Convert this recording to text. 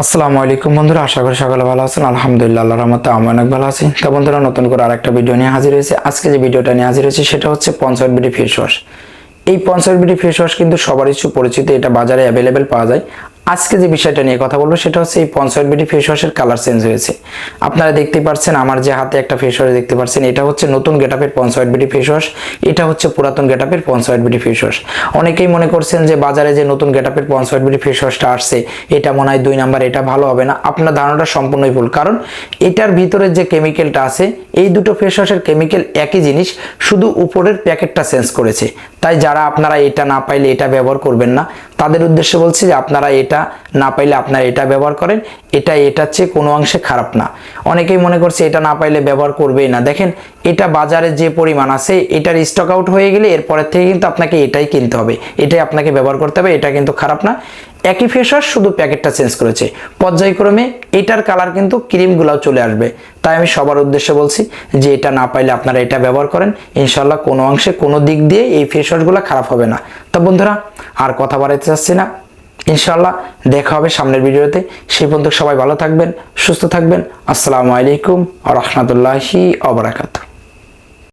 আসসালামু আলাইকুম বন্ধুরা, আশা করি সকলে ভালো আছেন। আলহামদুলিল্লাহ, আল্লাহর রহমতে আমি অনেক ভালো আছি। তো বন্ধুরা, নতুন করে আরেকটা ভিডিও নিয়ে হাজির হয়েছে। আজকে যে ভিডিওটা নিয়ে হাজির হয়েছে, সেটা হচ্ছে পঞ্চাশ বিডি ফেস ওয়াশ এই পঞ্চাশ বিডি ফেস ওয়াশ কিন্তু সবারই পরিচিত, এটা বাজারে অ্যাভেলেবেল পাওয়া যায়। আজকে যে বিষয়টা নিয়ে কথা বলব সেটা হচ্ছে এই পঞ্চায়েত বিডি ফেস ওয়াশের কালার চেঞ্জ হয়েছে। আপনারা দেখতে পাচ্ছেন, আমার যে হাতে একটা ফেস ওয়াশ দেখতে পাচ্ছেন, এটা হচ্ছে নতুন গেটআপের পঞ্চায়েত বিডি ফেস ওয়াশ এটা হচ্ছে পুরাতন গেটআপের পঞ্চায়েত বিডি ফেস ওয়াশ অনেকেই মনে করছেন যে বাজারে যে নতুন গেটআপের পঞ্চায়েত বিডি ফেস ওয়াশটা আসছে, এটা মনে হয় দুই নাম্বার এটা ভালো হবে না। আপনার ধারণাটা সম্পূর্ণই ভুল, কারণ এটার ভিতরে যে কেমিক্যালটা আছে, এই দুটো ফেস ওয়াশের কেমিক্যাল একই জিনিস, শুধু উপরের প্যাকেটটা চেঞ্জ করেছে। তাই যারা আপনারা এটা না পাইলে এটা ব্যবহার করবেন না। তাদের উদ্দেশ্যে বলছি যে আপনারা এটা না পাইলে আপনারা এটা ব্যবহার করেন, এটা এটার চেয়ে কোনো অংশে খারাপ না। অনেকেই মনে করছে এটা না পাইলে ব্যবহার করবেই না। দেখেন, এটা বাজারে যে পরিমাণ আছে, এটার স্টক আউট হয়ে গেলে এরপরের থেকে কিন্তু আপনাকে এটাই কিনতে হবে। এটাই আপনাকে ব্যবহার করতে হবে, এটা কিন্তু খারাপ না। একই ফেস ওয়াশ শুধু প্যাকেটটা চেঞ্জ করেছে। পর্যায়ক্রমে এটার কালার কিন্তু ক্রিমগুলাও চলে আসবে। তাই আমি সবার উদ্দেশ্যে বলছি যে এটা না পাইলে আপনারা এটা ব্যবহার করেন। ইনশাল্লাহ কোনো অংশে কোনো দিক দিয়ে এই ফেস ওয়াশগুলো খারাপ হবে না। তো বন্ধুরা, আর কথা বাড়াইতে চাচ্ছি না। ইনশাল্লাহ দেখা হবে সামনের ভিডিওতে। সেই পর্যন্ত সবাই ভালো থাকবেন, সুস্থ থাকবেন। আসসালামু আলাইকুম আ রহমতুল্লাহি আবরাকাতু